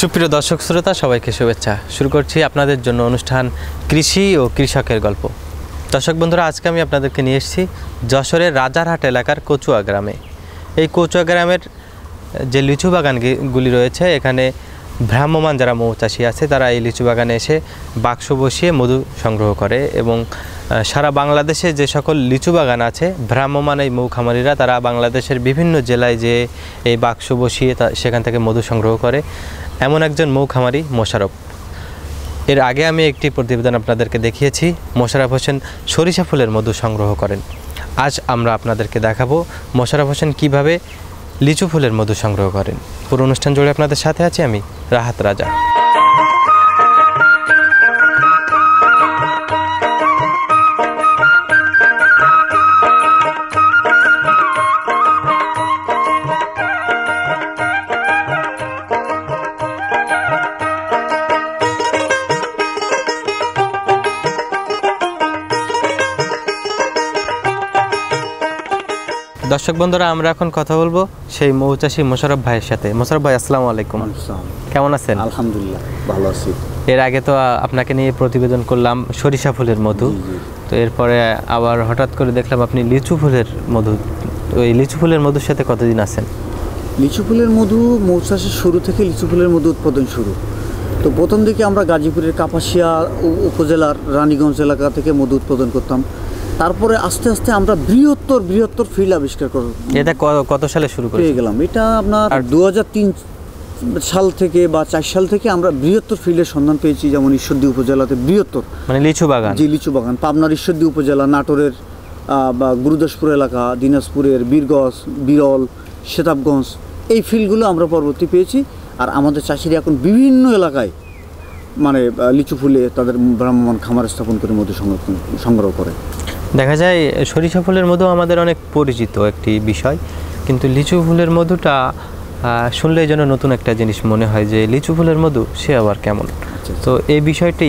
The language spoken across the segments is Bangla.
সুপ্রিয় দর্শক শ্রোতা, সবাইকে শুভেচ্ছা। শুরু করছি আপনাদের জন্য অনুষ্ঠান কৃষি ও কৃষকের গল্প। দর্শক বন্ধুরা, আজকে আমি আপনাদেরকে নিয়ে এসেছি যশোরের রাজারহাট এলাকার কচুয়া গ্রামে। এই কচুয়া গ্রামের যে লিচু বাগানগুলি রয়েছে, এখানে ভ্রাম্যমান যারা মৌচাষি আছে, তারা এই লিচু বাগানে এসে বাক্স বসিয়ে মধু সংগ্রহ করে এবং সারা বাংলাদেশে যে সকল লিচু বাগান আছে ভ্রাম্যমান এই মৌ খামারিরা তারা বাংলাদেশের বিভিন্ন জেলায় যে এই বাক্স বসিয়ে তা সেখান থেকে মধু সংগ্রহ করে। এমন একজন মৌখামারি মোশারফ। এর আগে আমি একটি প্রতিবেদন আপনাদেরকে দেখিয়েছি। মোশারফ হোসেন সরিষা ফুলের মধু সংগ্রহ করেন। আজ আমরা আপনাদেরকে দেখাবো মোশারফ হোসেন কীভাবে লিচু ফুলের মধু সংগ্রহ করেন। পুরো অনুষ্ঠান জুড়ে আপনাদের সাথে আছি আমি, রাহাত রাজা। দর্শক বন্ধুরা আমরা এখন কথা বলব সেই মৌচাষী মোশারফ ভাইয়ের সাথে। মোশারফ ভাই আসসালামু আলাইকুম। কেমন আছেন? আলহামদুলিল্লাহ ভালো আছি। এর আগে তো আপনাকে নিয়ে প্রতিবেদন করলাম সরিষা ফুলের মধু। তো এরপরে আবার হঠাৎ করে দেখলাম আপনি লিচু ফুলের মধু। তো এই লিচু ফুলের মধুর সাথে কতদিন আছেন? লিচু ফুলের মধু মৌচাষের শুরু থেকে লিচু ফুলের মধু উৎপাদন শুরু। তো প্রথম দিকে আমরা গাজীপুরের কাপাসিয়া উপজেলার রানীগঞ্জ এলাকা থেকে মধু উৎপাদন করতাম। তারপরে আস্তে আস্তে আমরা বৃহত্তর বৃহত্তর ফিল্ড আবিষ্কার কর এটা কত সালে শুরু পেয়ে গেলাম। এটা আপনার দু হাজার তিন সাল থেকে বা চার সাল থেকে আমরা বৃহত্তর ফিল্ডের সন্ধান পেয়েছি যেমন ঈশ্বরদী উপজেলাতে বৃহত্তর। মানে লিচু বাগান? যে লিচু বাগান। পাবনার ঈশ্বরদী উপজেলা নাটোরের বা গুরুদাসপুর এলাকা দিনাজপুরের বীরগঞ্জ বিরল সেতাবগঞ্জ এই ফিল্ডগুলো আমরা পরবর্তী পেয়েছি। আর আমাদের চাষিরা এখন বিভিন্ন এলাকায় মানে লিচু ফুলে তাদের ভ্রাম্যমান খামার স্থাপন করে মধু সংরক্ষণ সংগ্রহ করে। দেখা যায় সরিষা ফুলের মধু আমাদের অনেক পরিচিত একটি বিষয় কিন্তু লিচু ফুলের মধুটা আহ, শুনলেই যেন নতুন একটা জিনিস মনে হয় যে লিচু ফুলের মধু সে আবার কেমন? তো এই বিষয়টি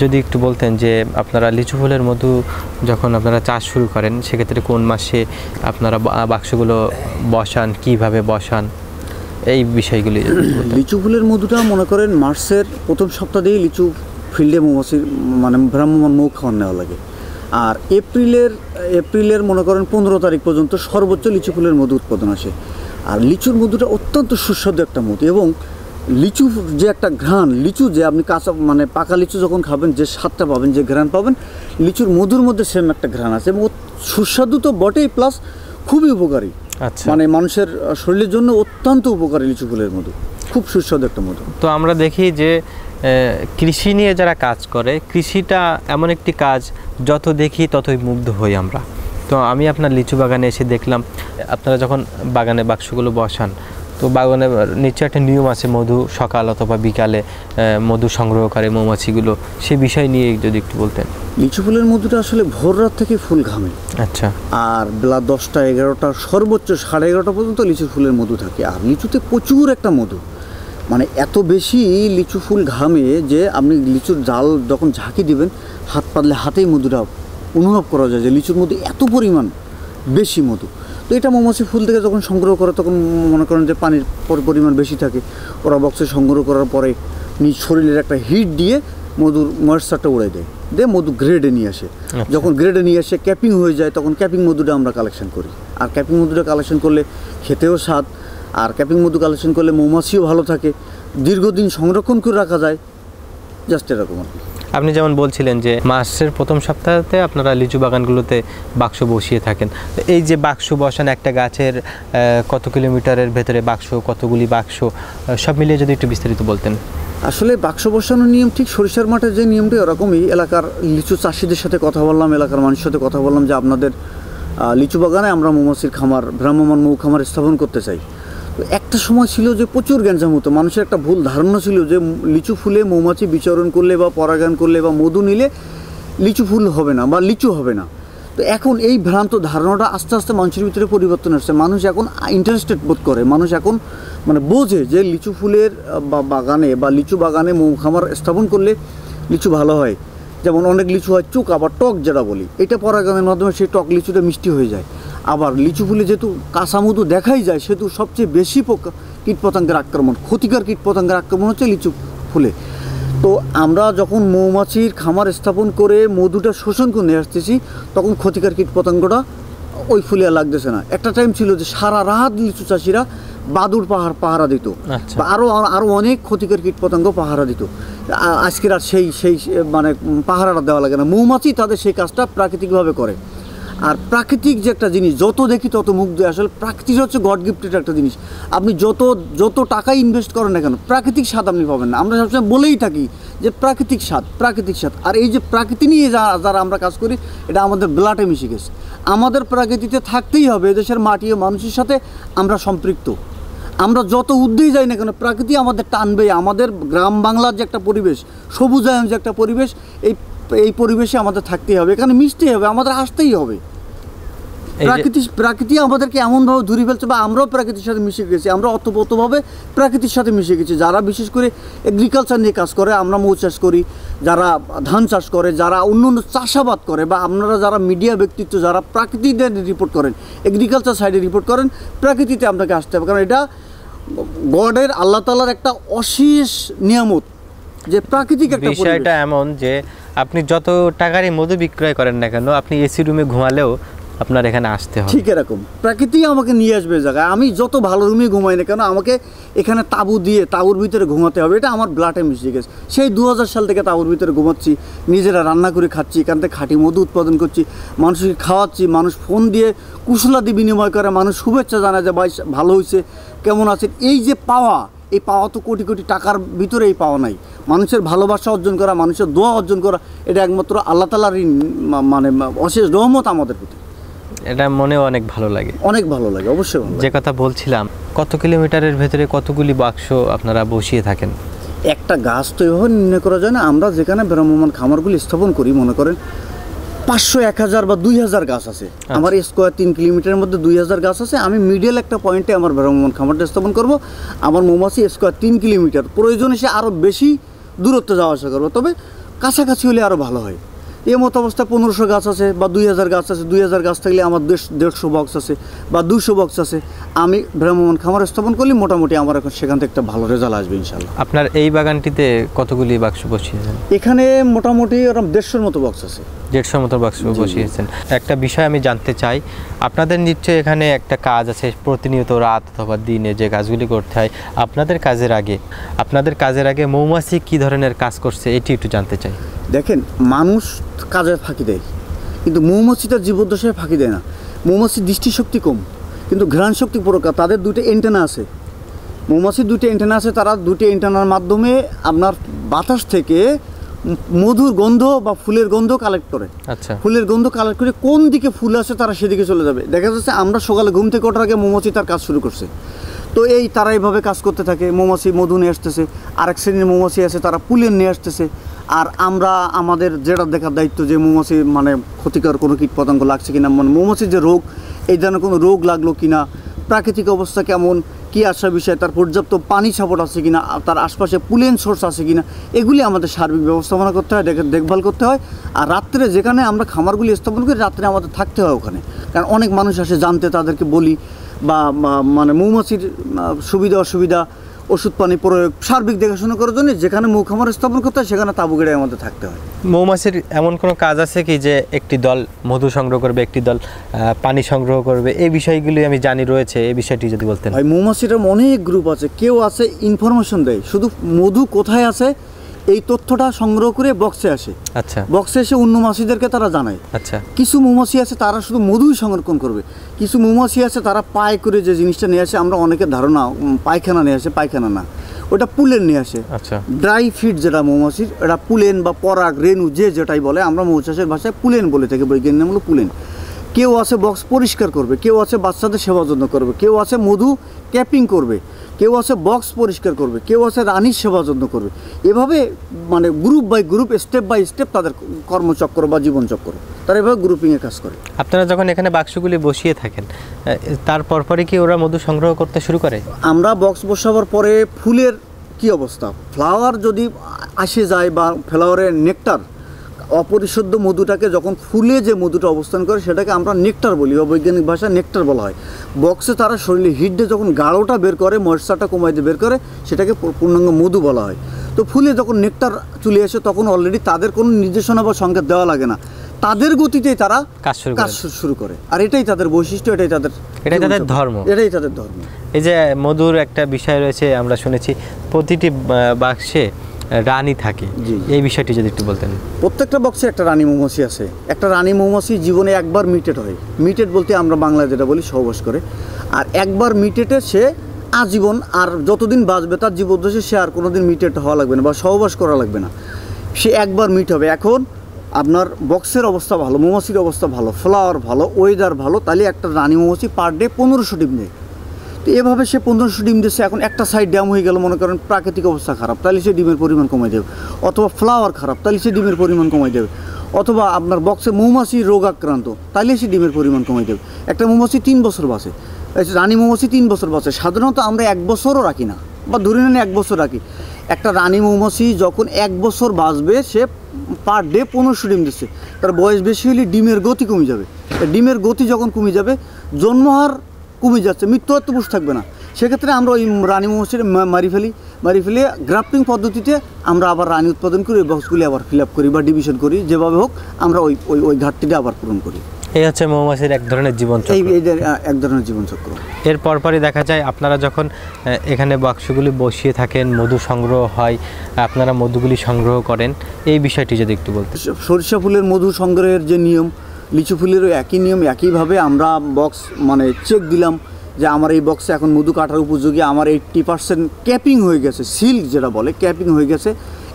যদি একটু বলতেন যে আপনারা লিচু ফুলের মধু যখন আপনারা চাষ শুরু করেন সেক্ষেত্রে কোন মাসে আপনারা বাক্সগুলো বসান কীভাবে বসান? এই বিষয়গুলি লিচু ফুলের মধুটা মনে করেন মার্চের প্রথম সপ্তাহ দিয়েই লিচু ফিল্ডে মৌমাছির মানে ভ্রাম্যমান মৌ খাওয়ার নেওয়া লাগে। আর এপ্রিলের এপ্রিলের মনে করেন পনেরো তারিখ পর্যন্ত সর্বোচ্চ লিচু ফুলের মধু উৎপাদন আসে। আর লিচুর মধুটা অত্যন্ত সুস্বাদু একটা মধু এবং লিচু যে একটা ঘ্রাণ লিচু যে আপনি কাঁচা মানে পাকা লিচু যখন খাবেন যে স্বাদটা পাবেন যে ঘ্রাণ পাবেন লিচুর মধুর মধ্যে সেম একটা ঘ্রাণ আছে এবং সুস্বাদু তো বটেই প্লাস খুবই উপকারী। আচ্ছা। মানে মানুষের শরীরের জন্য অত্যন্ত উপকারী লিচু ফুলের মধু। খুব সুস্বাদু একটা মধু। তো আমরা দেখি যে কৃষি নিয়ে যারা কাজ করে কৃষিটা এমন একটি কাজ যত দেখি ততই মুগ্ধ হই আমরা। তো আমি আপনার লিচু বাগানে এসে দেখলাম আপনারা যখন বাগানে বাক্সগুলো বসান তো বাগানে নিচে একটা নিয়ম আছে মধু সকাল অথবা বিকালে মধু সংগ্রহ করে মৌমাছিগুলো। সে বিষয় নিয়ে যদি একটু বলতেন। লিচু ফুলের মধুটা আসলে ভোর রাত থেকে ফুল ঘামে। আচ্ছা। আর বেলা দশটা এগারোটা সর্বোচ্চ সাড়ে এগারোটা পর্যন্ত লিচু ফুলের মধু থাকে। আর লিচুতে প্রচুর একটা মধু। মানে এত বেশি লিচু ফুল ঘামে যে আপনি লিচুর জাল যখন ঝাঁকি দিবেন হাত পাতলে হাতেই মধুটা অনুভব করা যায় যে লিচুর মধ্যে এত পরিমাণ বেশি মধু। তো এটা মৌমাছি ফুল থেকে যখন সংগ্রহ করে তখন মনে করেন যে পানির পর- পরিমাণ বেশি থাকে। ওরা বক্সে সংগ্রহ করার পরে নিজ শরীরের একটা হিট দিয়ে মধুর ময়েশ্চারটা উড়ে দেয়। দিয়ে মধু গ্রেডে নিয়ে আসে। যখন গ্রেডে নিয়ে আসে ক্যাপিং হয়ে যায় তখন ক্যাপিং মধুটা আমরা কালেকশন করি। আর ক্যাপিং মধুটা কালেকশন করলে খেতেও স্বাদ আর ক্যাপিং মধু কালেকশন করলে মৌমাছিও ভালো থাকে। দীর্ঘদিন সংরক্ষণ করে রাখা যায়। জাস্ট এরকম আর কি। আপনি যেমন বলছিলেন যে মাসের প্রথম সপ্তাহতে আপনারা লিচু বাগানগুলোতে বাক্স বসিয়ে থাকেন। এই যে বাক্স বসান একটা গাছের কত কিলোমিটারের ভেতরে বাক্স কতগুলি বাক্স সব মিলিয়ে যদি একটু বিস্তারিত বলতেন। আসলে বাক্স বসানোর নিয়ম ঠিক সরিষার মাঠের যে নিয়মটি ওরকমই। এলাকার লিচু চাষিদের সাথে কথা বললাম এলাকার মানুষের সাথে কথা বললাম যে আপনাদের লিচু বাগানে আমরা মৌমাছির খামার ভ্রাম্যমান মৌ খামার স্থাপন করতে চাই। একটা সময় ছিল যে প্রচুর গ্যাঞ্জাম হতো। মানুষের একটা ভুল ধারণা ছিল যে লিচু ফুলে মৌমাছি বিচরণ করলে বা পরাগায়ন করলে বা মধু নিলে লিচু ফুল হবে না বা লিচু হবে না। তো এখন এই ভ্রান্ত ধারণাটা আস্তে আস্তে মানুষের ভিতরে পরিবর্তন আসছে। মানুষ এখন ইন্টারেস্টেড বোধ করে। মানুষ এখন মানে বোঝে যে লিচু ফুলের বা বাগানে বা লিচু বাগানে খামার স্থাপন করলে লিচু ভালো হয়। যেমন অনেক লিচু হয় চুক, আবার টক যেটা বলি। এটা পরাগায়নের মাধ্যমে সেই টক লিচুটা মিষ্টি হয়ে যায়। আবার লিচু ফুলে যেহেতু কাঁচা মধু দেখাই যায় সেহেতু সবচেয়ে বেশি পোকা কীটপতঙ্গের আক্রমণ ক্ষতিকর কীটপতঙ্গের আক্রমণ হচ্ছে লিচু ফুলে। তো আমরা যখন মৌমাছির খামার স্থাপন করে মধুটা শোষণ করে নিয়ে আসতেছি তখন ক্ষতিকর কীটপতঙ্গটা ওই ফুলে আর লাগতেছে না। একটা টাইম ছিল যে সারা রাত লিচু চাষিরা বাদুর পাহাড় পাহারা দিত আচ্ছা। বা আরও আরও অনেক ক্ষতিকর কীটপতঙ্গ পাহারা দিত। আজকের আর সেই সেই মানে পাহারাটা দেওয়া লাগে না। মৌমাছি তাদের সেই কাজটা প্রাকৃতিকভাবে করে। আর প্রাকৃতিক যে একটা জিনিস, যত দেখি তত দিয়ে আসলে প্রাকৃতিক হচ্ছে গড গিফটেড একটা জিনিস। আপনি যত যত টাকা ইনভেস্ট করেন না কেন, প্রাকৃতিক স্বাদ আপনি পাবেন না। আমরা সবসময় বলেই থাকি যে প্রাকৃতিক স্বাদ প্রাকৃতিক স্বাদ। আর এই যে প্রাকৃতি নিয়ে যারা যারা আমরা কাজ করি, এটা আমাদের ব্লাডে মিশে গেছে। আমাদের প্রাকৃতিতে থাকতেই হবে, এদেশের মাটি ও মানুষের সাথে আমরা সম্পৃক্ত। আমরা যত উদ্দেই যাই না কেন, প্রকৃতি আমাদের টানবে আমাদের গ্রাম বাংলার যে একটা পরিবেশ, সবুজায়ন যে একটা পরিবেশ, এই এই পরিবেশে আমাদের থাকতেই হবে এখানে মিশতেই হবে আমাদের আসতেই হবে। প্রাকৃতিক প্রাকৃতি আমাদেরকে এমনভাবে ধরে ফেলছে বা আমরাও প্রকৃতির সাথে মিশে গেছি আমরা অতপ্রতভাবে প্রাকৃতির সাথে মিশে গেছি। যারা বিশেষ করে এগ্রিকালচার নিয়ে কাজ করে আমরা মৌ চাষ করি যারা ধান চাষ করে যারা অন্য অন্য চাষাবাদ করে বা আপনারা যারা মিডিয়া ব্যক্তিত্ব যারা প্রাকৃতিতে রিপোর্ট করেন এগ্রিকালচার সাইডে রিপোর্ট করেন প্রাকৃতিতে আপনাকে আসতে হবে। কারণ এটা গডের আল্লাহ তালার একটা অশেষ নিয়ামত। যে প্রাকৃতিক একটা বিষয়টা এমন যে আপনি যত টাকারই মধু বিক্রয় করেন না কেন আপনি এসি রুমে ঘুমালেও আপনার এখানে আসতে হবে। ঠিক এরকম। প্রাকৃতি আমাকে নিয়ে আসবে জায়গায়। আমি যত ভালো রুমে ঘুমাই না কেন আমাকে এখানে তাবু দিয়ে তাবুর ভিতরে ঘুমাতে হবে। এটা আমার ব্লাডে মিশে গেছে সেই দু হাজার সাল থেকে তাবুর ভিতরে ঘুমাচ্ছি নিজেরা রান্না করে খাচ্ছি এখান থেকে খাঁটি মধু উৎপাদন করছি মানুষকে খাওয়াচ্ছি মানুষ ফোন দিয়ে কুশলাদি বিনিময় করে মানুষ শুভেচ্ছা জানায় যে ভাই ভালো হয়েছে কেমন আছেন? এই যে পাওয়া এই পাওয়া তো কোটি কোটি টাকার ভিতরে এই পাওয়া নাই। মানুষের ভালোবাসা অর্জন করা মানুষের দোয়া অর্জন করা এটা একমাত্র আল্লাহ তালারই মানে অশেষ রহমত আমাদের প্রতি। এটা মনেও অনেক ভালো লাগে। অনেক ভালো লাগে অবশ্যই যে কথা বলছিলাম কত কিলোমিটারের ভেতরে কতগুলি বাক্স আপনারা বসিয়ে থাকেন? একটা গাছ তো এভাবে নির্ণয় করা যায় না আমরা যেখানে ভ্রাম্যমান খামারগুলি স্থাপন করি মনে করেন পাঁচশো এক হাজার বা দুই হাজার গাছ আছে। আমার স্কোয়ার তিন কিলোমিটারের মধ্যে দুই হাজার গাছ আছে। আমি মিডিয়াল একটা পয়েন্টে আমার ভ্রমণ খামারটা স্থাপন করব। আমার মৌমাছি স্কোয়ার তিন কিলোমিটার। প্রয়োজন এসে আরও বেশি দূরত্ব যাওয়া আসা করব। তবে কাছাকাছি হলে আরও ভালো হয়। এই মতো অবস্থায় পনেরোশো গাছ আছে বা দুই হাজার গাছ আছে দুই হাজার গাছ থাকলে আমার দেড় দেড়শো বক্স আছে বা দুশো বক্স আছে। আমি ভ্রাম্যমান খামার স্থাপন করলে মোটামুটি আমার এখন সেখান থেকে একটা ভালো রেজাল্ট আসবে ইনশাল্লাহ। আপনার এই বাগানটিতে কতগুলি বাক্স বসিয়েছেন? এখানে মোটামুটি ওরকম দেড়শোর মতো বক্স আছে। দেড়শোর মতো বাক্স বসিয়েছেন। একটা বিষয় আমি জানতে চাই আপনাদের নিশ্চয়ই এখানে একটা কাজ আছে প্রতিনিয়ত রাত অথবা দিনে যে কাজগুলি করতে হয় আপনাদের কাজের আগে আপনাদের কাজের আগে মৌমাছি কি ধরনের কাজ করছে এটি একটু জানতে চাই। দেখেন মানুষ কাজে ফাঁকি দেয় কিন্তু মৌমাছিটা জীবদ্দশায় ফাঁকি দেয় না। মৌমাছির দৃষ্টিশক্তি কম কিন্তু ঘ্রাণ শক্তি প্রকার তাদের দুটো এন্টেনা আছে। মৌমাছির দুটো এন্টেনা আছে তারা দুটো এন্টেনার মাধ্যমে আপনার বাতাস থেকে মধুর গন্ধ বা ফুলের গন্ধ কালেক্ট করে। আচ্ছা। ফুলের গন্ধ কালেক্ট করে কোন দিকে ফুল আসে তারা সেদিকে চলে যাবে। দেখা যাচ্ছে আমরা সকালে ঘুম থেকে ওঠার আগে মৌমাছি তার কাজ শুরু করছে। তো এই তারা এইভাবে কাজ করতে থাকে মৌমাছি মধু নিয়ে আসতেছে আরেক শ্রেণির মৌমাছি আছে তারা পুলেন নিয়ে আসতেছে। আর আমরা আমাদের যেটা দেখার দায়িত্ব যে মৌমাছি মানে ক্ষতিকর কোনো কীটপতঙ্গ লাগছে কিনা মানে মৌমাছির যে রোগ, এই ধরনের কোনো রোগ লাগল কিনা, প্রাকৃতিক অবস্থা কেমন, কি আসার বিষয়ে, তার পর্যাপ্ত পানি সাপোর্ট আছে কিনা তার আশপাশে পুলেন সোর্স আছে কিনা, এগুলি আমাদের সার্বিক ব্যবস্থাপনা করতে হয়, দেখে- দেখভাল করতে হয়। আর রাত্রে যেখানে আমরা খামারগুলি স্থাপন করি, রাত্রে আমাদের থাকতে হয় ওখানে। কারণ অনেক মানুষ আসে, জানতে তাদেরকে বলি, বা- মানে মৌমাছির সুবিধা, অসুবিধা ওষুধ পানি প্রয়োগ সার্বিক দেখাশোনা করার জন্য যেখানে মৌ খামার স্থাপন করতে হয় সেখানে তাবু গেড়ে আমাদের থাকতে হয়। মৌমাছির এমন কোনো কাজ আছে কি যে একটি দল মধু সংগ্রহ করবে একটি দল পানি সংগ্রহ করবে? এই বিষয়গুলি আমি জানি রয়েছে এই বিষয়টি যদি বলতেন। ভাই মৌমাছির অনেক গ্রুপ আছে কেউ আছে ইনফরমেশন দেয় শুধু মধু কোথায় আছে এই তথ্যটা সংগ্রহ করে বক্সে আসে। আচ্ছা। বক্সে এসে অন্য মাছিদেরকে তারা জানায়। আচ্ছা। কিছু মৌমাছি আছে তারা শুধু মধুই সংরক্ষণ করবে। কিছু মৌমাছি আছে তারা পায় করে যে জিনিসটা নিয়ে আসে আমরা অনেকের ধারণা পায়খানা নিয়ে আসে পায়খানা না। ওটা পুলেন নিয়ে আসে। আচ্ছা। ড্রাই ফিড যেটা মৌমাছির এটা পুলেন বা পরাগ রেনু যে যেটাই বলে আমরা মৌচাষের ভাষায় পুলেন বলে থাকি বৈজ্ঞানিক নাম হলো পুলেন। কেউ আছে বক্স পরিষ্কার করবে কেউ আছে বাচ্চাদের সেবা যত্ন করবে কেউ আছে মধু ক্যাপিং করবে। কেউ আছে বক্স পরিষ্কার করবে কেউ আছে রানীর সেবা যত্ন করবে। এভাবে মানে group by group step by step তাদের কর্মচক্র বা জীবনচক্র তারা এভাবে গ্রুপিংয়ে কাজ করে। আপনারা যখন এখানে বাক্সগুলি বসিয়ে থাকেন আহ, তারপর পরে কি ওরা মধু সংগ্রহ করতে শুরু করে? আমরা বক্স বসাবার পরে ফুলের কি অবস্থা? ফ্লাওয়ার যদি আসে যায় বা ফ্লাওয়ারের নেকটার অপরিশুদ্ধ মধুটাকে যখন ফুলে যে মধুটা অবস্থান করে সেটাকে আমরা নেকটার বলি বা বৈজ্ঞানিক ভাষায় নেকটার বলা হয়। বক্সে তারা শরীরে হিট যখন গাঢ়টা বের করে ময়েশ্চারটা কমাইতে বের করে সেটাকে পূর্ণাঙ্গ মধু বলা হয়। তো ফুলে যখন নেকটার চলে আসে তখন অলরেডি তাদের কোনো নির্দেশনা বা সংকেত দেওয়া লাগে না। তাদের গতিতেই তারা কাজ শুরু করে। কাজ শুরু করে। আর এটাই তাদের বৈশিষ্ট্য এটাই তাদের এটাই তাদের ধর্ম। এটাই তাদের ধর্ম। এই যে মধুর একটা বিষয় রয়েছে আমরা শুনেছি প্রতিটি বাক্সে রানী থাকে। এই বিষয়টি যদি একটু বলতেন। প্রত্যেকটা বক্সে একটা রানী মৌমাছি আছে। একটা রানী মৌমাছি জীবনে একবার মিটেড হয়। মিটেড বলতে আমরা বাংলায় যেটা বলি সহবাস করে। আর একবার মিটেডে সে আজীবন আর যতদিন বাঁচবে তার জীবদ্দশে সে আর কোনোদিন মিটেড হওয়া লাগবে না বা সহবাস করা লাগবে না। সে একবার মিট হবে। এখন আপনার বক্সের অবস্থা ভালো মৌমাছির অবস্থা ভালো ফ্লাওয়ার ভালো ওয়েদার ভালো তাহলে একটা রানী মৌমাছি পার ডে পনেরোশো ডিম দেয়। তো এভাবে সে পনেরোশো ডিম দিচ্ছে এখন একটা সাইড ড্যাম হয়ে গেল, মনে করেন প্রাকৃতিক অবস্থা খারাপ, তাহলে সে ডিমের পরিমাণ কমাই দেবে। অথবা ফ্লাওয়ার খারাপ, তাহলে সে ডিমের পরিমাণ কমাই দেবে। অথবা আপনার বক্সে মৌমাছি রোগাক্রান্ত তাহলে সে ডিমের পরিমাণ কমাই দেবে। একটা মৌমাছি তিন বছর বাঁচে রানী মৌমাছি তিন বছর বাঁচে, সাধারণত আমরা এক বছরও রাখি না, বা ধরে নেন এক বছর রাখি। একটা রানী মৌমাছি যখন এক বছর বাঁচবে, সে পার ডে পনেরোশো ডিম দিচ্ছে। তার বয়স বেশি হলে ডিমের গতি কমে যাবে। ডিমের গতি যখন কমে যাবে জন্মহার কমে যাচ্ছে মৃত্যু তো বসে থাকবে না। সেক্ষেত্রে আমরা ওই রানী মৌমাছির মারি ফেলি মারি ফেলে গ্রাফটিং পদ্ধতিতে আমরা আবার রানী উৎপাদন করি ওই বক্সগুলি আবার ফিল আপ করি বা ডিভিশন করি যেভাবে হোক আমরা ওই ওই ওই ঘাটতিটা আবার পূরণ করি। এই হচ্ছে মৌমাছির এক ধরনের জীবন এই এক ধরনের জীবনচক্র। এর পরপরই দেখা যায় আপনারা যখন এখানে বাক্সগুলি বসিয়ে থাকেন মধু সংগ্রহ হয় আপনারা মধুগুলি সংগ্রহ করেন এই বিষয়টি যদি একটু বলতেন সরিষা ফুলের মধু সংগ্রহের যে নিয়ম লিচু ফুলেরও একই নিয়ম, একইভাবে আমরা বক্স মানে চেক দিলাম যে আমার এই বক্সে এখন মধু কাটার উপযোগী, আমার এইট্টি পার্সেন্ট ক্যাপিং হয়ে গেছে সিল্ক যেটা বলে ক্যাপিং হয়ে গেছে।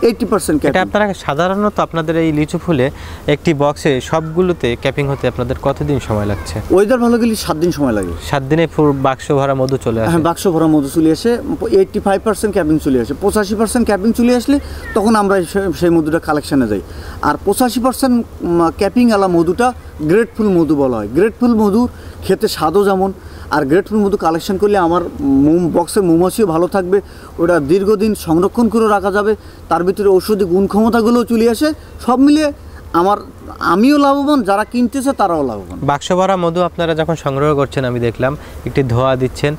এইট্টি পার্সেন্ট এটা আপনারা সাধারণত আপনাদের এই লিচু ফুলে একটি বক্সে সবগুলোতে ক্যাপিং হতে আপনাদের কতদিন সময় লাগছে? ওয়েদার ভালো গেলে সাত দিন সময় লাগে। সাত দিনে ফুল বাক্স ভরা মধু চলে আসে। হ্যাঁ বাক্স ভরা মধু চলে আসে এইটটি ফাইভ পার্সেন্ট ক্যাপিং চলে আসে। পঁচাশি পার্সেন্ট ক্যাপিং চলে আসলে তখন আমরা সেই মধুটা কালেকশানে যাই। আর পঁচাশি পার্সেন্ট ক্যাপিং আলা মধুটা গ্রেটফুল মধু বলা হয়। গ্রেটফুল মধু খেতে স্বাদও যেমন আর গ্রেটফুল মধু কালেকশন করলে আমার মোম বক্সের মৌমাছিও ভালো থাকবে, ওটা দীর্ঘদিন সংরক্ষণ করে রাখা যাবে, তার ভিতরে ঔষধি গুণ ক্ষমতাগুলোও চলে আসে, সব মিলিয়ে আমার আমিও লাভবান যারা কিনতেছে তারাও লাভবান। বাক্স ভরা মধু আপনারা যখন সংগ্রহ করছেন আমি দেখলাম একটি ধোয়া দিচ্ছেন।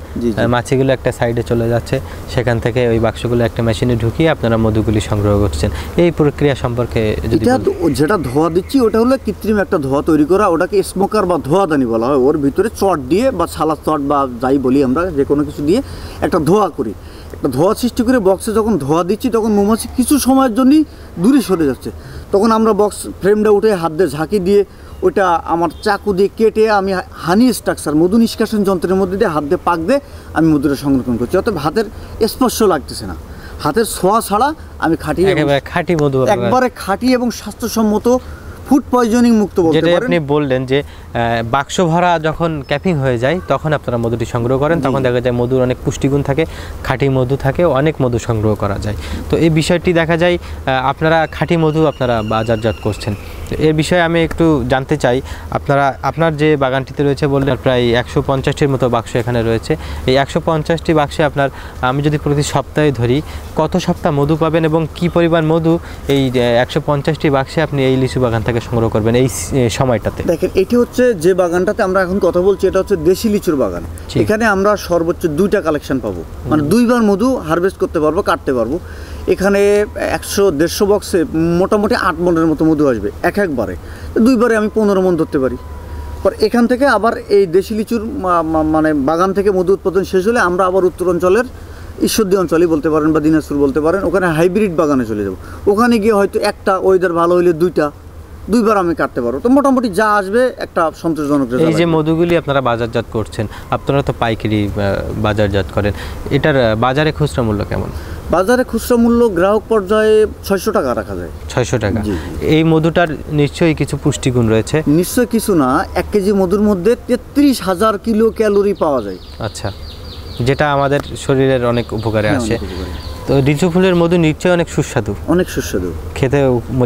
মাছিগুলো একটা সাইডে চলে যাচ্ছে সেখান থেকে ওই বাক্সগুলো একটা মেশিনে ঢুকিয়ে আপনারা মধুগুলি সংগ্রহ করছেন। এই প্রক্রিয়া সম্পর্কে এটা যেটা ধোয়া দিচ্ছি ওটা হলো কৃত্রিম একটা ধোয়া তৈরি করা ওটাকে স্মোকার বা ধোয়াদানি বলা হয়। ওর ভিতরে চট দিয়ে বা ছালা চট বা যাই বলি আমরা যে কোনো কিছু দিয়ে একটা ধোয়া করি। ধোয়া সৃষ্টি করে বক্সে যখন ধোয়া দিচ্ছি তখন মৌমাছি কিছু সময়ের জন্যই দূরে সরে যাচ্ছে। তখন আমরা বক্স ফ্রেমটা উঠে হাত দিয়ে ঝাঁকি দিয়ে ওটা আমার চাকু দিয়ে কেটে আমি হানি স্ট্রাকচার মধু নিষ্কাশন যন্ত্রের মধ্যে দিয়ে হাত দিয়ে পাক দিয়ে আমি মধুটা সংরক্ষণ করছি। অর্থাৎ হাতের স্পর্শ লাগতেছে না। হাতের ছোঁয়া ছাড়া আমি খাঁটি খাঁটি মধু একবারে খাঁটি এবং স্বাস্থ্যসম্মত ফুড পয়জনিং মুক্ত বলতে যেটা পারেন। আপনি বললেন যে বাক্স ভরা যখন ক্যাপিং হয়ে যায় তখন আপনারা মধুটি সংগ্রহ করেন। তখন দেখা যায় মধুর অনেক পুষ্টিগুণ থাকে খাঁটি মধু থাকে অনেক মধু সংগ্রহ করা যায়। তো এই বিষয়টি দেখা যায় আপনারা খাঁটি মধু আপনারা বাজারজাত করছেন। এর বিষয়ে আমি একটু জানতে চাই। আপনারা আপনার যে বাগানটিতে রয়েছে বললেন প্রায় একশো পঞ্চাশটির মতো বাক্স এখানে রয়েছে। এই একশো পঞ্চাশটি বাক্সে আপনার আমি যদি প্রতি সপ্তাহে ধরি কত সপ্তাহ মধু পাবেন এবং কি পরিমাণ মধু এই একশো পঞ্চাশটি বাক্সে আপনি এই লিচু বাগান থেকে সংগ্রহ করবেন এই সময়টাতে? দেখেন এটি হচ্ছে যে বাগানটাতে আমরা এখন কথা বলছি এটা হচ্ছে দেশি লিচুর বাগান। এখানে আমরা সর্বোচ্চ দুইটা কালেকশন পাবো। মানে দুইবার মধু হারভেস্ট করতে পারব কাটতে পারব। এখানে একশো দেড়শো বক্সে মোটামুটি আট মনের মতো মধু আসবে এক একবারে। দুইবারে আমি পনেরো মন ধরতে পারি। পর এখান থেকে আবার এই দেশি লিচুর মানে বাগান থেকে মধু উৎপাদন শেষ হলে আমরা আবার উত্তর অঞ্চলের ঈশ্বরদী অঞ্চলই বলতে পারেন বা দিনাজপুর বলতে পারেন ওখানে হাইব্রিড বাগানে চলে যাব। ওখানে গিয়ে হয়তো একটা ওয়েদার ভালো হইলে দুইটা দুইবার আমি কাটতে পারব। তো মোটামুটি যা আসবে একটা সন্তোষজনক এই যে মধুগুলি আপনারা বাজারজাত করছেন আপনারা তো পাইকারি বাজারজাত করেন এটার বাজারে খুচরা মূল্য কেমন? বাজারে খুচরা মূল্য গ্রাহক পর্যায়ে ছয়শো টাকা রাখা যায়। ছয়শো টাকা। এই মধুটার নিশ্চয়ই কিছু পুষ্টিগুণ রয়েছে? নিশ্চয়ই কিছু না এক কেজি মধুর মধ্যে তেত্রিশ হাজার কিলো ক্যালোরি পাওয়া যায়। আচ্ছা যেটা আমাদের শরীরের অনেক উপকারে হ্যাঁ, আসে। তো লিচু ফুলের মধু নিশ্চয়ই অনেক সুস্বাদু। অনেক সুস্বাদু। খেতে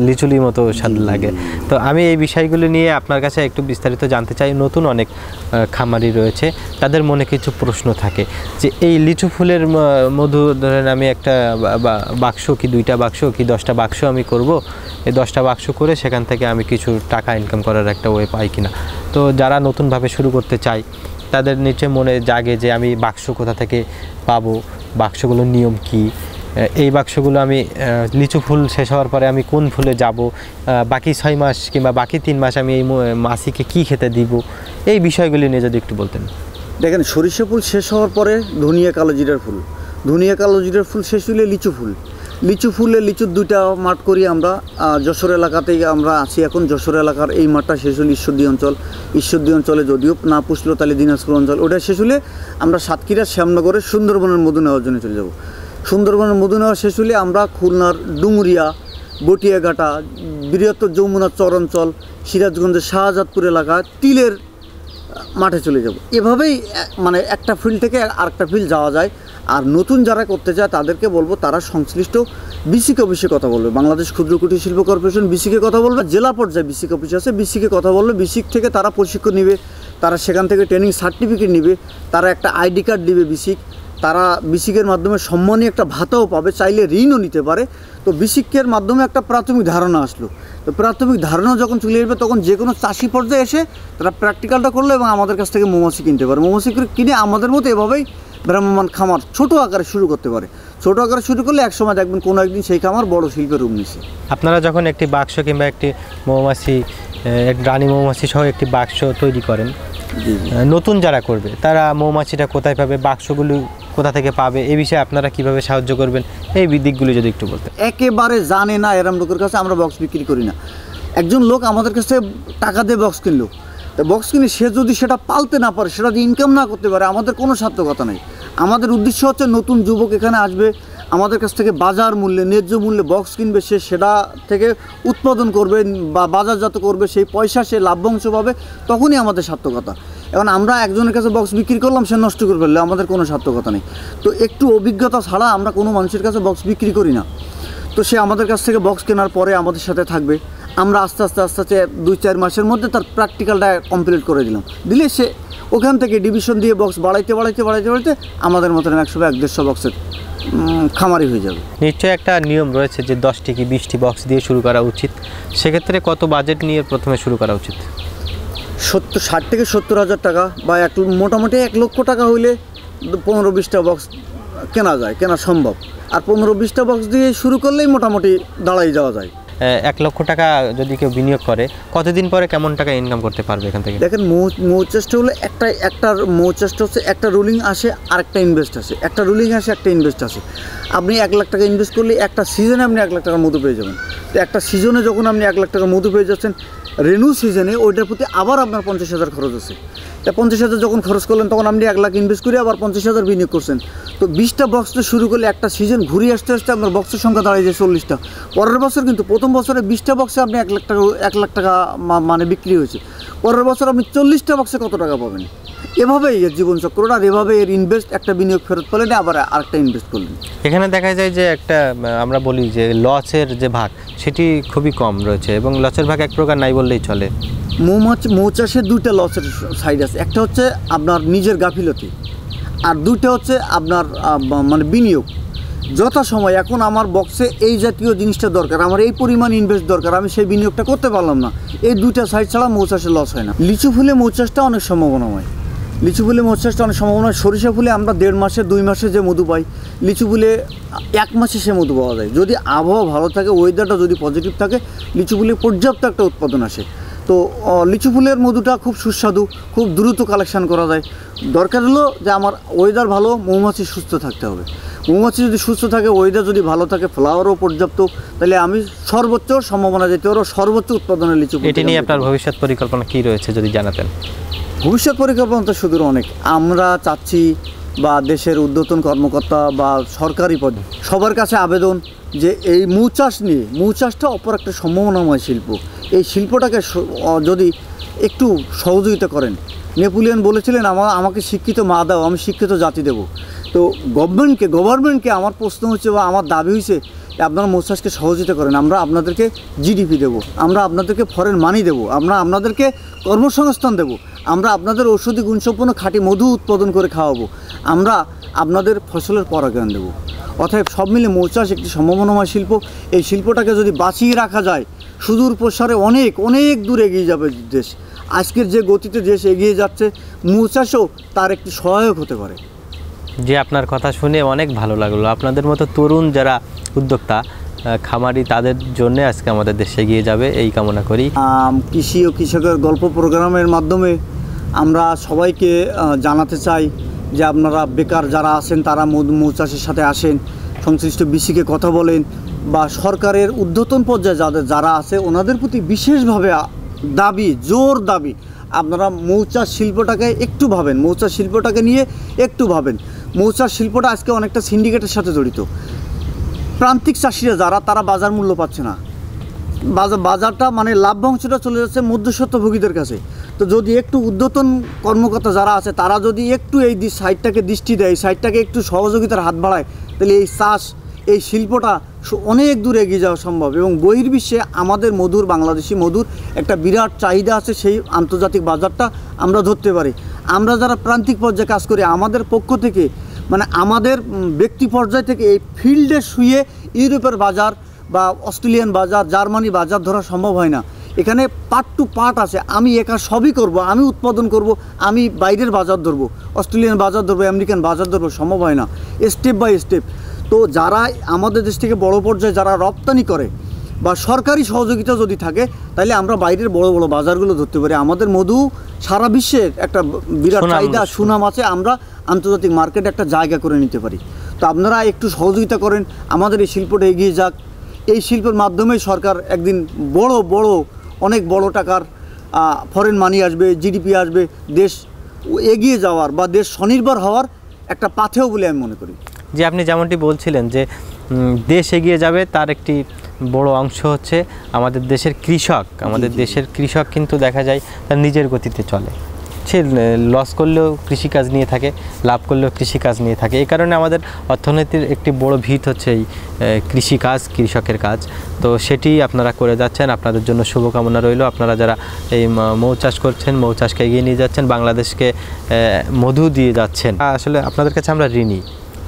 লিচুলির মতো স্বাদ লাগে। তো আমি এই বিষয়গুলো নিয়ে আপনার কাছে একটু বিস্তারিত জানতে চাই। নতুন অনেক খামারি রয়েছে। তাদের মনে কিছু প্রশ্ন থাকে যে এই লিচু ফুলের মধু ধরেন আমি একটা বাক্স কি দুইটা বাক্স কি দশটা বাক্স আমি করব? এই দশটা বাক্স করে সেখান থেকে আমি কিছু টাকা ইনকাম করার একটা ওয়ে পাই কিনা? তো যারা নতুনভাবে শুরু করতে চায় তাদের নিচে মনে জাগে যে আমি বাক্স কোথা থেকে পাবো, বাক্সগুলোর নিয়ম কি? এই বাক্সগুলো আমি লিচু ফুল শেষ হওয়ার পরে আমি কোন ফুলে যাব? বাকি ছয় মাস কিংবা বাকি তিন মাস আমি এই মাসিকে কি খেতে দিব? এই বিষয়গুলি নিয়ে যদি একটু বলতেন। দেখেন, সরিষা ফুল শেষ হওয়ার পরে ধনিয়া কালো জিরার ফুল। ধনিয়া কালো জিরার ফুল শেষ হলে লিচু ফুল। লিচু ফুলে লিচুর দুইটা মাঠ করি আমরা। যশোর এলাকাতেই আমরা আছি এখন। যশোর এলাকার এই মাঠটা শেষ হলে ঈশ্বরদী অঞ্চল। ঈশ্বরদী অঞ্চলে যদিও না পুষলো তাহলে দিনাজপুর অঞ্চল। ওটা শেষ হলে আমরা সাতক্ষীরা, শ্যামনগরের সুন্দরবনের মধু নেওয়ার জন্য চলে যাব। সুন্দরবনের মধু নেওয়া শেষ হলে আমরা খুলনার ডুমুরিয়া, বটিয়াঘাটা, বৃহত্তর যমুনা চর অঞ্চল সিরাজগঞ্জের শাহজাদপুর এলাকা তিলের মাঠে চলে যাব। এভাবেই মানে একটা ফিল্ড থেকে আরেকটা ফিল্ড যাওয়া যায়। আর নতুন যারা করতে চায় তাদেরকে বলব, তারা সংশ্লিষ্ট বিসিকে অফিসে কথা বলবে। বাংলাদেশ ক্ষুদ্র কুটির শিল্প কর্পোরেশন বিসিকে কথা বলবে, জেলা পর্যায়ে বিসিক অফিস আছে, বিসিকে কথা বলবে, বিসিক থেকে তারা প্রশিক্ষণ নেবে, তারা সেখান থেকে ট্রেনিং সার্টিফিকেট নেবে, তারা একটা আইডি কার্ড দিবে বিসিক, তারা বিসিকের মাধ্যমে সম্মানী একটা ভাতাও পাবে, চাইলে ঋণও নিতে পারে। তো বিসিকের মাধ্যমে একটা প্রাথমিক ধারণা আসলো। তো প্রাথমিক ধারণা যখন চলে আসবে, তখন যে কোনো চাষি পর্যায়ে এসে তারা প্র্যাকটিক্যালটা করল এবং আমাদের কাছ থেকে মৌমাছি কিনতে পারে। মৌমাছি কিনে আমাদের মতো এভাবেই ভ্রাম্যমান খামার ছোট আকারে শুরু করতে পারে। ছোট আকারে শুরু করলে একসময় দেখবেন কোনো একদিন সেই খামার বড় শিল্পের রূপ নিছে। আপনারা যখন একটি বাক্স কিংবা একটি মৌমাছি রানী মৌমাছি সহ একটি বাক্স তৈরি করেন নতুন যারা করবে তারা মৌমাছিটা কোথায় পাবে বাক্সগুলো কোথা থেকে পাবে এই বিষয়ে আপনারা কীভাবে সাহায্য করবেন এই দিকগুলি যদি একটু বলতেন। একেবারে জানে না এরম লোকের কাছে আমরা বক্স বিক্রি করি না। একজন লোক আমাদের কাছে টাকা দিয়ে বক্স কিনলো। তো বক্স কিনে সে যদি সেটা পালতে না পারে, সেটা যদি ইনকাম না করতে পারে, আমাদের কোনো সার্থকতা নেই। আমাদের উদ্দেশ্য হচ্ছে নতুন যুবক এখানে আসবে, আমাদের কাছ থেকে বাজার মূল্যে, ন্যায্য মূল্যে বক্স কিনবে, সে সেটা থেকে উৎপাদন করবে বা বাজারজাত করবে, সেই পয়সা সে লাভ্যাংশ পাবে, তখনই আমাদের সার্থকতা। এখন আমরা একজনের কাছে বক্স বিক্রি করলাম, সে নষ্ট করে ফেললে, আমাদের কোনো সার্থকতা নেই। তো একটু অভিজ্ঞতা ছাড়া আমরা কোনো মানুষের কাছে বক্স বিক্রি করি না। তো সে আমাদের কাছ থেকে বক্স কেনার পরে আমাদের সাথে থাকবে। আমরা আস্তে আস্তে আস্তে আস্তে দুই চার মাসের মধ্যে তার প্র্যাকটিক্যালটা কমপ্লিট করে দিলাম। দিলে সে ওখান থেকে ডিভিশন দিয়ে বক্স বাড়াইতে বাড়াইতে বাড়াইতে বাড়াইতে আমাদের মতন একশো এক দেড়শো বক্সের খামারি হয়ে যাবে। নিশ্চয়ই একটা নিয়ম রয়েছে যে দশটি কি বিশটি বক্স দিয়ে শুরু করা উচিত। সেক্ষেত্রে কত বাজেট নিয়ে প্রথমে শুরু করা উচিত? সত্তর ষাট থেকে সত্তর হাজার টাকা বা এক মোটামুটি এক লক্ষ টাকা হইলে পনেরো বিশটা বক্স কেনা যায় কেনা সম্ভব। আর পনেরো বিশটা বক্স দিয়ে শুরু করলেই মোটামুটি দাঁড়াই যাওয়া যায়। এক লক্ষ টাকা যদি কেউ বিনিয়োগ করে, কতদিন পরে কেমন টাকা ইনকাম করতে পারবে এখান থেকে? দেখেন, মৌ মৌচাষটা হলো একটা একটা মৌ মৌচাষটা হচ্ছে একটা রুলিং আসে আর একটা ইনভেস্ট আসে। একটা রুলিং আসে, একটা ইনভেস্ট আসে। আপনি এক লাখ টাকা ইনভেস্ট করলে একটা সিজনে আপনি এক লাখ টাকার মধু পেয়ে যাবেন। তো একটা সিজনে যখন আপনি এক লাখ টাকা মধু পেয়ে যাচ্ছেন রেনু সিজনে ওইটার প্রতি আবার আপনার পঞ্চাশ হাজার খরচ আছে। তা পঞ্চাশ হাজার যখন খরচ করলেন, তখন আপনি এক লাখ ইনভেস্ট করে আবার পঞ্চাশ হাজার বিনিয়োগ করছেন। তো বিশটা বক্স তো শুরু করলে একটা সিজন ঘুরে আসতে আসতে আপনার বক্সের সংখ্যা দাঁড়িয়ে যায় চল্লিশটা। পরের বছর কিন্তু প্রথম বছরে বিশটা বক্সে আপনি এক লাখ টাকা, এক লাখ টাকা মানে বিক্রি হয়েছে। পরের বছর আপনি চল্লিশটা বক্সে কত টাকা পাবেন? এভাবেই এর জীবনচক্রটা আর এভাবে এর ইনভেস্ট একটা বিনিয়োগ ফেরত পেলেন আবার আরেকটা ইনভেস্ট করলেন। এখানে দেখা যায় যে একটা আমরা বলি যে লসের যে ভাগ সেটি খুবই কম রয়েছে এবং লসের ভাগ এক প্রকার নাই বললেই চলে। মৌমাছি মৌচাষের দুইটা লসের সাইড আছে। একটা হচ্ছে আপনার নিজের গাফিলতি আর দুইটা হচ্ছে আপনার মানে বিনিয়োগ। যথা সময় এখন আমার বক্সে এই জাতীয় জিনিসটা দরকার আমার এই পরিমাণ ইনভেস্ট দরকার আমি সেই বিনিয়োগটা করতে পারলাম না। এই দুইটা সাইড ছাড়া মৌচাষে লস হয় না। লিচু ফুলে মৌচাষটা অনেক সম্ভাবনাময়। লিচু ফুলে মৌচাষটা অনেক সম্ভাবনা। সরিষা ফুলে আমরা দেড় মাসে, দুই মাসে যে মধু পাই, লিচু ফুলে এক মাসে সে মধু পাওয়া যায়। যদি আবহাওয়া ভালো থাকে ওয়েদারটা যদি পজিটিভ থাকে, লিচু ফুলে পর্যাপ্ত একটা উৎপাদন আসে। তো লিচু ফুলের মধুটা খুব সুস্বাদু, খুব দ্রুত কালেকশান করা যায়। দরকার হলো যে আমার ওয়েদার ভালো, মৌমাছি সুস্থ থাকতে হবে। মৌমাছি যদি সুস্থ থাকে ওয়েদার যদি ভালো থাকে ফ্লাওয়ারও পর্যাপ্ত তাহলে আমি সর্বোচ্চ সম্ভাবনা যেতে পারব সর্বোচ্চ উৎপাদনের লিচু এটি নিয়ে আপনার ভবিষ্যৎ পরিকল্পনা কি রয়েছে যদি জানাতেন? ভবিষ্যৎ পরিকল্পনা তো সুদূর অনেক। আমরা চাচ্ছি বা দেশের উদ্যতন কর্মকর্তা বা সরকারি পদ সবার কাছে আবেদন যে এই মৌ চাষ নিয়ে মৌ চাষটা অপর একটা সম্ভাবনাময় শিল্প। এই শিল্পটাকে যদি একটু সহযোগিতা করেন। নেপোলিয়ন বলেছিলেন আমার আমাকে শিক্ষিত মা দাও আমি শিক্ষিত জাতি দেব। তো গভর্নমেন্টকে গভর্নমেন্টকে আমার প্রশ্ন হচ্ছে বা আমার দাবি হয়েছে যে আপনারা মোসাসকে সহযোগিতা করেন। আমরা আপনাদেরকে জিডিপি দেব, আমরা আপনাদেরকে ফরেন মানি দেব, আমরা আপনাদেরকে কর্মসংস্থান দেব, আমরা আপনাদের ঔষধি গুণসম্পন্ন খাঁটি মধু উৎপাদন করে খাওয়াবো, আমরা আপনাদের ফসলের পরাগায়ন দেবো। অতএব সব মিলে মৌচাষ একটি সম্ভাবনাময় শিল্প, এই শিল্পটাকে যদি বাঁচিয়ে রাখা যায়, সুদূর প্রসারে অনেক অনেক দূর এগিয়ে যাবে দেশ। আজকের যে গতিতে দেশ এগিয়ে যাচ্ছে মৌচাষও তার একটি সহায়ক হতে পারে। যে আপনার কথা শুনে অনেক ভালো লাগল। আপনাদের মতো তরুণ যারা উদ্যোক্তা খামারি, তাদের জন্য আজকে আমাদের দেশে এগিয়ে যাবে, এই কামনা করি। কৃষি ও কৃষকের গল্প প্রোগ্রামের মাধ্যমে আমরা সবাইকে জানাতে চাই যে আপনারা বেকার যারা আছেন, তারা মধু মৌচাষের সাথে আসেন, সংশ্লিষ্ট বিসিকে কথা বলেন বা সরকারের ঊর্ধ্বতন পর্যায়ে যাদের, যারা আছে, ওনাদের প্রতি বিশেষভাবে দাবি, জোর দাবি আপনারা মৌচাষ শিল্পটাকে একটু ভাবেন মৌচাষ শিল্পটাকে নিয়ে একটু ভাবেন। মৌচাষ শিল্পটা আজকে অনেকটা সিন্ডিকেটের সাথে জড়িত। প্রান্তিক চাষিরা যারা, তারা বাজার মূল্য পাচ্ছে না। বাজার বাজারটা মানে লাভ্যাংশটা চলে যাচ্ছে মধ্যস্বত্বভোগীদের কাছে। তো যদি একটু উদ্যতন কর্মকর্তা যারা আছে, তারা যদি একটু এই সাইডটাকে দৃষ্টি দেয় এই সাইডটাকে একটু সহযোগিতার হাত বাড়ায়, তাহলে এই চাষ এই শিল্পটা অনেক দূর এগিয়ে যাওয়া সম্ভব এবং বহির্বিশ্বে আমাদের মধুর বাংলাদেশি মধুর একটা বিরাট চাহিদা আছে সেই আন্তর্জাতিক বাজারটা আমরা ধরতে পারি। আমরা যারা প্রান্তিক পর্যায়ে কাজ করি, আমাদের পক্ষ থেকে মানে আমাদের ব্যক্তি পর্যায় থেকে এই ফিল্ডে শুয়ে ইউরোপের বাজার বা অস্ট্রেলিয়ান বাজার, জার্মানি বাজার ধরা সম্ভব হয় না। এখানে পার্ট টু পার্ট আছে। আমি একা সবই করব, আমি উৎপাদন করব, আমি বাইরের বাজার ধরবো, অস্ট্রেলিয়ান বাজার ধরবো, আমেরিকান বাজার ধরবো সম্ভব হয় না। স্টেপ বাই স্টেপ তো যারা আমাদের দেশ থেকে বড় পর্যায়ে যারা রপ্তানি করে বা সরকারি সহযোগিতা যদি থাকে তাহলে আমরা বাইরের বড় বড় বাজারগুলো ধরতে পারি। আমাদের মধু সারা বিশ্বের একটা বিরাট চাহিদা সুনাম আছে। আমরা আন্তর্জাতিক মার্কেটে একটা জায়গা করে নিতে পারি। তো আপনারা একটু সহযোগিতা করেন। আমাদের এই শিল্পটা এগিয়ে যাক। এই শিল্পের মাধ্যমে সরকার একদিন বড় বড় অনেক বড় টাকার ফরেন মানি আসবে জিডিপি আসবে। দেশ এগিয়ে যাওয়ার বা দেশ স্বনির্ভর হওয়ার একটা পাথেও বলে আমি মনে করি। যে আপনি যেমনটি বলছিলেন যে দেশ এগিয়ে যাবে তার একটি বড় অংশ হচ্ছে আমাদের দেশের কৃষক। আমাদের দেশের কৃষক কিন্তু দেখা যায় তার নিজের গতিতে চলে। সে লস করলেও কৃষিকাজ নিয়ে থাকে লাভ করলেও কৃষিকাজ নিয়ে থাকে। এই কারণে আমাদের অর্থনীতির একটি বড় ভিত হচ্ছে এই কৃষিকাজ কৃষকের কাজ। তো সেটি আপনারা করে যাচ্ছেন আপনাদের জন্য শুভকামনা রইল। আপনারা যারা এই মৌ চাষ করছেন মৌ চাষকে এগিয়ে নিয়ে যাচ্ছেন বাংলাদেশকে মধু দিয়ে যাচ্ছেন আসলে আপনাদের কাছে আমরা ঋণী।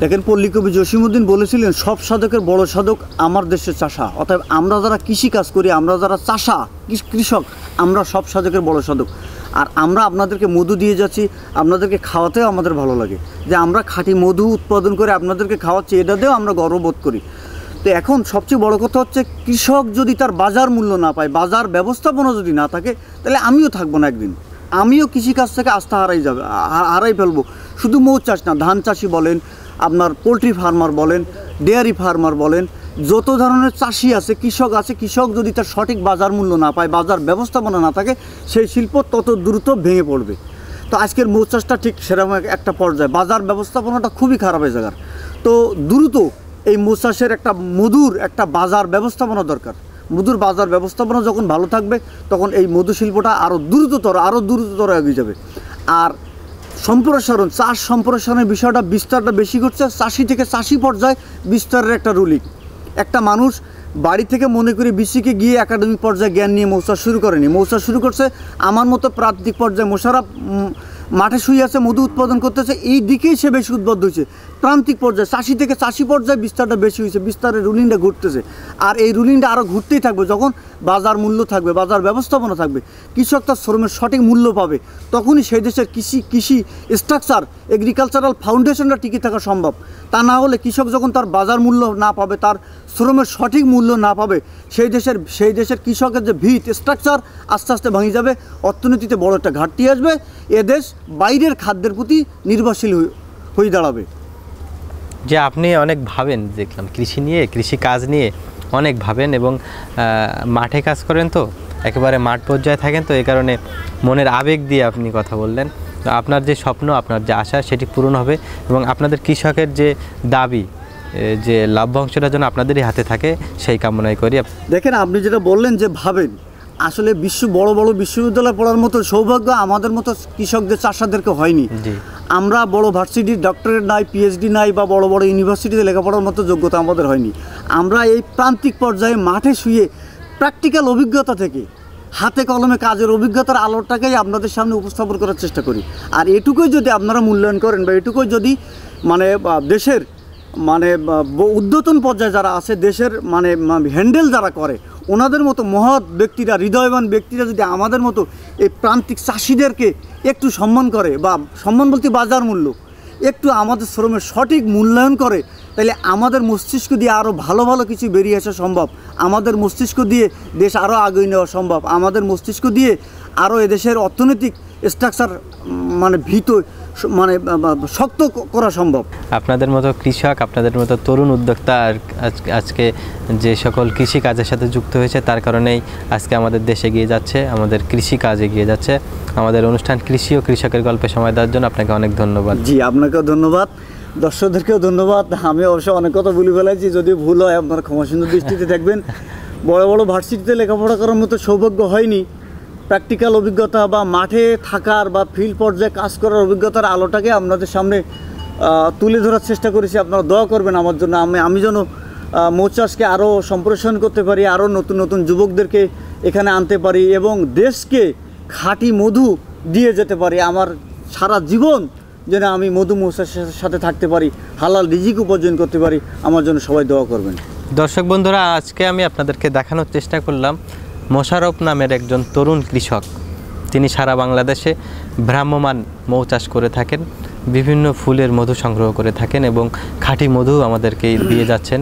দেখেন পল্লী কবি জসিমুদ্দিন বলেছিলেন, সব সাধকের বড় সাধক আমার দেশের চাষা। অর্থাৎ আমরা যারা কৃষি কাজ করি, আমরা যারা চাষা, কৃষ- কৃষক, আমরা সব সাধকের বড় সাধক। আর আমরা আপনাদেরকে মধু দিয়ে যাচ্ছি, আপনাদেরকে খাওয়াতেও আমাদের ভালো লাগে। যে আমরা খাঁটি মধু উৎপাদন করে আপনাদেরকে খাওয়াচ্ছি এটাতেও আমরা গর্ববোধ করি। তো এখন সবচেয়ে বড় কথা হচ্ছে, কৃষক যদি তার বাজার মূল্য না পায়, বাজার ব্যবস্থাপনা যদি না থাকে, তাহলে আমিও থাকব না একদিন। আমিও কৃষিকাজ থেকে আস্থা হারাই যাবে হারাই ফেলব। শুধু মৌ চাষ না, ধান চাষি বলেন আপনার পোলট্রি ফার্মার বলেন, ডেয়ারি ফার্মার বলেন, যত ধরনের চাষি আছে, কৃষক আছে, কৃষক যদি তার সঠিক বাজার মূল্য না পায়, বাজার ব্যবস্থাপনা না থাকে, সেই শিল্প তত দ্রুত ভেঙে পড়বে। তো আজকের মৌ চাষটা ঠিক সেরকম একটা পর্যায়ে। বাজার ব্যবস্থাপনাটা খুবই খারাপ এই জায়গার তো দ্রুত এই মৌ চাষের একটা মধুর একটা বাজার ব্যবস্থাপনা দরকার। মধুর বাজার ব্যবস্থাপনা যখন ভালো থাকবে, তখন এই মধু শিল্পটা আরও দ্রুততর আরও দ্রুততর এগিয়ে যাবে। আর সম্প্রসারণ, চাষ সম্প্রসারণের বিষয়টা বিস্তারটা বেশি করছে চাষি থেকে চাষি পর্যায়ে বিস্তারের একটা রুলিং। একটা মানুষ বাড়ি থেকে মনে করি বিসিকে গিয়ে একাডেমিক পর্যায়ে জ্ঞান নিয়ে মৌসা শুরু করেনি। মৌসা শুরু করছে, আমার মতো প্রান্তিক পর্যায়ে মশারা মাঠে শুয়ে আছে, মধু উৎপাদন করতেছে, এই দিকেই সে বেশি উদ্বুদ্ধ হয়েছে। প্রান্তিক পর্যায়ে, চাষি থেকে চাষি পর্যায়ে বিস্তারটা বেশি হয়েছে বিস্তারের রুলিংটা ঘুরতেছে। আর এই রুলিংটা আরও ঘুরতেই থাকবে, যখন বাজার মূল্য থাকবে, বাজার ব্যবস্থাপনা থাকবে কৃষক তার শ্রমের সঠিক মূল্য পাবে, তখনই সেই দেশের কৃষি কৃষি স্ট্রাকচার এগ্রিকালচারাল ফাউন্ডেশনটা টিকে থাকা সম্ভব। তা না হলে কৃষক যখন তার বাজার মূল্য না পাবে, তার শ্রমের সঠিক মূল্য না পাবে, সেই দেশের সেই দেশের কৃষকের যে ভিত স্ট্রাকচার আস্তে আস্তে ভেঙে যাবে, অর্থনীতিতে বড় একটা ঘাটতি আসবে এদেশ বাইরের খাদ্যের প্রতি নির্ভরশীল হয়ে- হয়ে দাঁড়াবে। যে আপনি অনেক ভাবেন, দেখলাম কৃষি নিয়ে, কৃষি কাজ নিয়ে অনেক ভাবেন এবং মাঠে কাজ করেন তো, একেবারে মাঠ পর্যায়ে থাকেন তো, এই কারণে মনের আবেগ দিয়ে আপনি কথা বললেন। তো আপনার যে স্বপ্ন, আপনার যে আশা, সেটি পূরণ হবে এবং আপনাদের কৃষকের যে দাবি যে লভ্যাংশটা যেন আপনাদেরই হাতে থাকে, সেই কামনাই করি। দেখেন, আপনি যেটা বললেন যে ভাবেন আসলে বিশ্ব বড় বড় বিশ্ববিদ্যালয়ে পড়ার মতো সৌভাগ্য আমাদের মতো কৃষকদের চাষাদেরকে হয়নি। আমরা বড় ভার্সিটির ডক্টরেট নাই পিএইচডি নাই বা বড় বড় ইউনিভার্সিটিতে লেখাপড়ার মতো যোগ্যতা আমাদের হয়নি। আমরা এই প্রান্তিক পর্যায়ে মাঠে শুয়ে প্র্যাকটিক্যাল অভিজ্ঞতা থেকে হাতে কলমে কাজের অভিজ্ঞতার আলোটাকেই আপনাদের সামনে উপস্থাপন করার চেষ্টা করি। আর এটুকুই যদি আপনারা মূল্যায়ন করেন বা এটুকুই যদি মানে দেশের মানে উদ্যতন পর্যায়ে যারা আছে, দেশের মানে হ্যান্ডেল যারা করে, ওনাদের মতো মহৎ ব্যক্তিরা, হৃদয়বান ব্যক্তিরা যদি আমাদের মতো এই প্রান্তিক চাষিদেরকে একটু সম্মান করে, বা সম্মান বলতে বাজার মূল্য, একটু আমাদের শ্রমের সঠিক মূল্যায়ন করে, তাহলে আমাদের মস্তিষ্ক দিয়ে আরও ভালো ভালো কিছু বেরিয়ে আসা সম্ভব। আমাদের মস্তিষ্ক দিয়ে দেশ আরও আগে নেওয়া সম্ভব। আমাদের মস্তিষ্ক দিয়ে আরও এদেশের অর্থনৈতিক স্ট্রাকচার মানে ভীত মানে শক্ত করা সম্ভব। আপনাদের মতো কৃষক আপনাদের মতো তরুণ উদ্যোক্তা আর আজ- আজকে যে সকল কৃষি কাজের সাথে যুক্ত হয়েছে তার কারণেই আজকে আমাদের দেশে এগিয়ে যাচ্ছে আমাদের কৃষি কাজ এগিয়ে যাচ্ছে। আমাদের অনুষ্ঠান কৃষি ও কৃষকের গল্পে সময় দেওয়ার জন্য আপনাকে অনেক ধন্যবাদ। জি আপনাকেও ধন্যবাদ। দর্শকদেরকেও ধন্যবাদ। আমি অবশ্য অনেক কথা বলে ফেলেছি যদি ভুল হয় আপনারা ক্ষমাসুন্দর দৃষ্টিতে দেখবেন। বড় বড় ভার্সিটিতে লেখাপড়া করার মতো সৌভাগ্য হয়নি। প্র্যাকটিক্যাল অভিজ্ঞতা বা মাঠে থাকার বা ফিল্ড পর্যায়ে কাজ করার অভিজ্ঞতার আলোটাকে আপনাদের সামনে তুলে ধরার চেষ্টা করেছি। আপনারা দোয়া করবেন আমার জন্য। আমি আমি যেন মৌচাষকে আরও সম্প্রসারণ করতে পারি আরও নতুন নতুন যুবকদেরকে এখানে আনতে পারি এবং দেশকে খাঁটি মধু দিয়ে যেতে পারি। আমার সারা জীবন যেন আমি মধু মৌচার সাথে থাকতে পারি, হালাল রিজিক উপার্জন করতে পারি। আমার জন্য সবাই দোয়া করবেন। দর্শক বন্ধুরা, আজকে আমি আপনাদেরকে দেখানোর চেষ্টা করলাম। মোশারফ নামের একজন তরুণ কৃষক। তিনি সারা বাংলাদেশে ভ্রাম্যমান মৌ চাষ করে থাকেন, বিভিন্ন ফুলের মধু সংগ্রহ করে থাকেন এবং খাঁটি মধু আমাদেরকে দিয়ে যাচ্ছেন।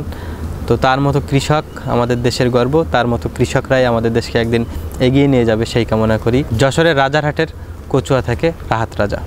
তো তার মতো কৃষক আমাদের দেশের গর্ব, তার মতো কৃষকরাই আমাদের দেশকে একদিন এগিয়ে নিয়ে যাবে সেই কামনা করি। যশোরের রাজারহাটের কচুয়া থেকে রাহাত রাজা।